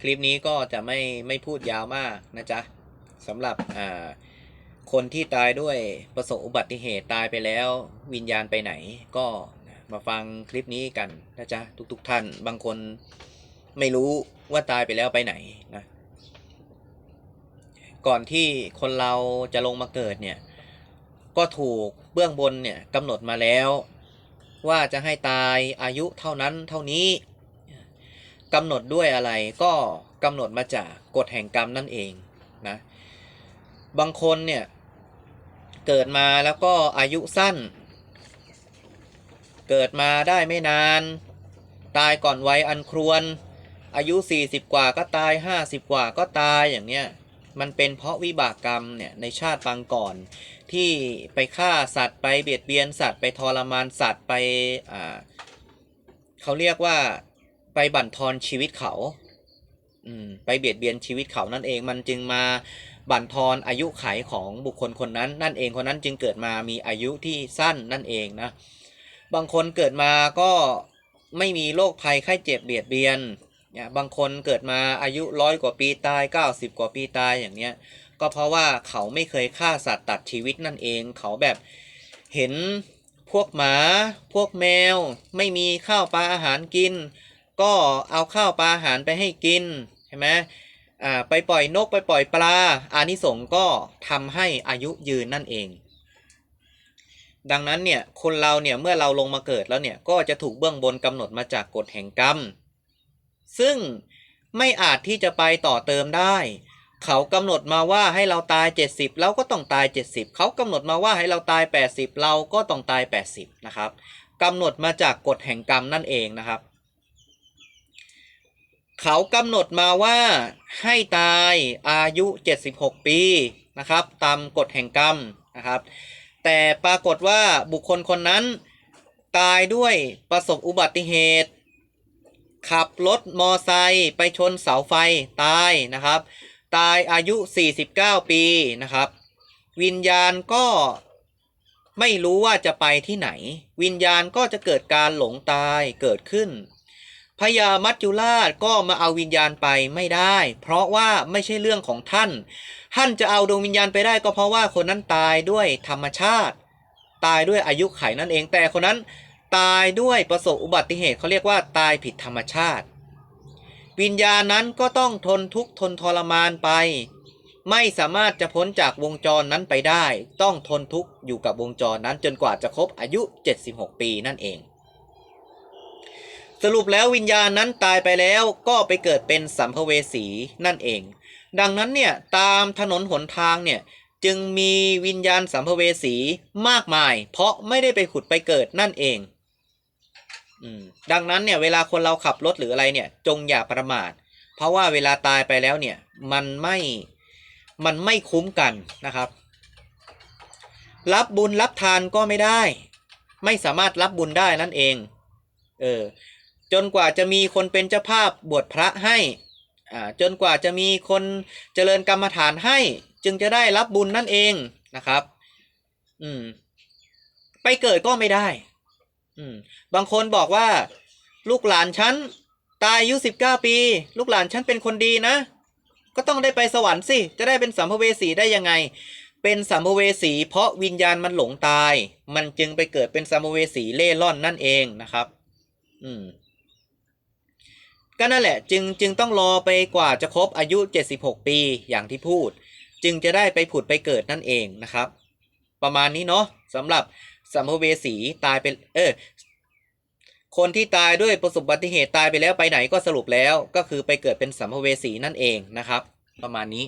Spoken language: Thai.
คลิปนี้ก็จะไม่ไม่พูดยาวมากนะจ๊ะสำหรับคนที่ตายด้วยประสบอุบัติเหตุตายไปแล้ว วิญญาณไปไหน ก็มาฟังคลิปนี้กันนะจ๊ะทุกๆทท่านบางคนไม่รู้ว่าตายไปแล้วไปไหนนะก่อนที่คนเราจะลงมาเกิดเนี่ย ก็ถูกเบื้องบนเนี่ยกำหนดมาแล้ว ว่าจะให้ตายอายุเท่านั้นเท่านี้ กำหนดด้วยอะไรก็กำหนดมาจากกฎแห่งกรรมนั่นเองนะบางคนเนี่ยเกิดมาแล้วก็อายุสั้น เกิดมาได้ไม่นาน ตายก่อนวัยอันครวรอายุ 40 กว่าก็ตาย 50 กว่าก็ตายอย่างเนี้ยมันเป็นเพราะวิบากกรรมเนี่ยในชาติปางก่อน ที่ไปฆ่าสัตว์ไปเบียดเบียนสัตว์ไปทรมานสัตว์ไปอ่าเขาเรียกว่า ไปบั่นทอนชีวิตเขาอืมไปเบียดเบียนชีวิตเขานั่นเองมันจึงมาบั่นทอนอายุไขของบุคคลคนนั้น นั่นเองคนนั้นจึงเกิดมามีอายุที่สั้นนั่นเองนะบางคนเกิดมาก็ไม่มีโรคภัยไข้เจ็บเบียดเบียนเนี่ยบางคนเกิดมาอายุร้อยกว่าปีตาย 90 กว่าปีตายอย่างเนี้ยก็เพราะว่าเขาไม่เคยฆ่าสัตว์ตัดชีวิตนั่นเอง เขาแบบเห็นพวกหมา พวกแมว ไม่มีข้าวปลาอาหารกิน ก็เอาข้าวปลาอาหารไปให้กินใช่ไหมอ่าไปปล่อยนกไปปล่อยปลาอานิสงส์ก็ทำให้อายุยืนนั่นเอง ดังนั้นเนี่ยคนเราเนี่ยเมื่อเราลงมาเกิดแล้วเนี่ยก็จะถูกเบื้องบนกำหนดมาจากกฎแห่งกรรม ซึ่งไม่อาจที่จะไปต่อเติมได้ เขากำหนดมาว่าให้เราตาย 70เราก็ต้องตาย 70 เขากำหนดมาว่าให้เราตาย 80 เราก็ต้องตาย 80 นะครับกำหนดมาจากกฎแห่งกรรมนั่นเองนะครับ เขากำหนดมาว่าให้ตายอายุ 76 ปีนะครับ ตามกฎแห่งกรรมนะครับ แต่ปรากฏว่าบุคคลคนนั้น ตายด้วยประสบอุบัติเหตุ ขับรถมอไซค์ไปชนเสาไฟตายนะครับ ตายอายุ 49 ปีนะครับ วิญญาณก็ไม่รู้ว่าจะไปที่ไหน วิญญาณก็จะเกิดการหลงตายเกิดขึ้น พญามัจจุราชก็มาเอาวิญญาณไปไม่ได้ เพราะว่าไม่ใช่เรื่องของท่าน ท่านจะเอาดวงวิญญาณไปได้ก็เพราะว่าคนนั้นตายด้วยธรรมชาติ ตายด้วยอายุไขนั่นเองแต่คนนั้นตายด้วยประสบอุบัติเหตุเขาเรียกว่าตายผิดธรรมชาติ วิญญาณนั้นก็ต้องทนทุกข์ทนทรมานไป ไม่สามารถจะพ้นจากวงจรนั้นไปได้ ต้องทนทุกข์อยู่กับวงจรนั้นจนกว่าจะครบอายุ 76 ปีนั่นเอง สรุปแล้ววิญญาณนั้นตายไปแล้วก็ไปเกิดเป็นสัมภเวสีนั่นเอง ดังนั้นเนี่ยตามถนนหนทางเนี่ยจึงมีวิญญาณสัมภเวสีมากมาย เพราะไม่ได้ไปขุดไปเกิดนั่นเองดังนั้นเนี่ยเวลาคนเราขับรถหรืออะไรเนี่ยจงอย่าประมาท เพราะว่าเวลาตายไปแล้วเนี่ยมันไม่มันไม่คุ้มกันนะครับ รับบุญรับทานก็ไม่ได้ ไม่สามารถรับบุญได้นั่นเอง เออ จนกว่าจะมีคนเป็นเจ้าภาพบวชพระให้จนกว่าจะมีคนเจริญกรรมฐานให้ จึงจะได้รับบุญนั่นเองนะครับ อืม ไปเกิดก็ไม่ได้ อืม บางคนบอกว่า ลูกหลานฉันตายอายุสิบเก้าปี ลูกหลานฉันเป็นคนดีนะ ก็ต้องได้ไปสวรรค์สิ จะได้เป็นสัมภเวสีได้ยังไง เป็นสัมภเวสีเพราะวิญญาณมันหลงตาย มันจึงไปเกิดเป็นสัมภเวสีเล่ร่อนนั่นเองนะครับ อืม ก็นั่นแหละจึงจึงต้องรอไปกว่าจะครบอายุ 76 ปีอย่างที่พูด จึงจะได้ไปผุดไปเกิดนั่นเองนะครับ ประมาณนี้เนาะสำหรับสัมภเวสีตายเป็นเออคนที่ตายด้วยประสบอุบัติเหตุตายไปแล้วไปไหนก็สรุปแล้ว ก็คือไปเกิดเป็นสัมภเวสีนั่นเองนะครับ ประมาณนี้